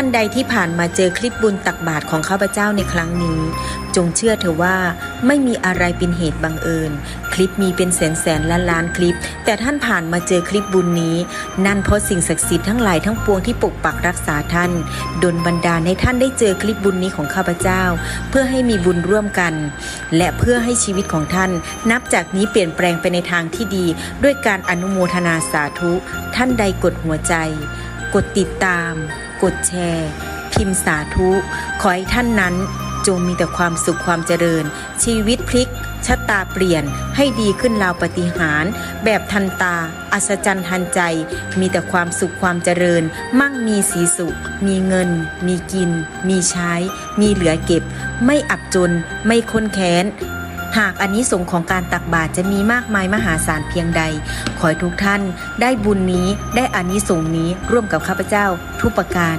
ท่านใดที่ผ่านมาเจอคลิปบุญตักบาตรของข้าพเจ้าในครั้งนี้ จงเชื่อเถอะว่าไม่มีอะไรเป็นเหตุบังเอิญ คลิปมีเป็นแสนแสนล้านล้านคลิป แต่ท่านผ่านมาเจอคลิปบุญนี้ นั่นเพราะสิ่งศักดิ์สิทธิ์ทั้งหลายทั้งปวงที่ปกปักรักษาท่านดลบันดาลให้ท่านได้เจอคลิปบุญนี้ของข้าพเจ้า เพื่อให้มีบุญร่วมกัน และเพื่อให้ชีวิตของท่าน นับจากนี้เปลี่ยนแปลงไปในทางที่ดี ด้วยการอนุโมทนาสาธุ ท่านใดกดหัวใจ กดติดตาม กดแชร์ พิมพ์สาธุ ขอให้ท่านนั้น จงมีแต่ความสุขความเจริญ ชีวิตพลิกชะตาเปลี่ยนให้ดีขึ้นราวปฏิหาร แบบทันตา อัศจรรย์ทันใจ มีแต่ความสุขความเจริญ มั่งมีสีสุข มีเงิน มีกิน มีใช้ มีเหลือเก็บ ไม่อับจน ไม่ค้นแค้น หากอันนี้สงส์ของการตักบาตรจะมีมากมายมหาศาลเพียงใด ขอให้ทุกท่านได้บุญนี้ได้อานิสงส์นี้ร่วมกับข้าพเจ้าทุกประการ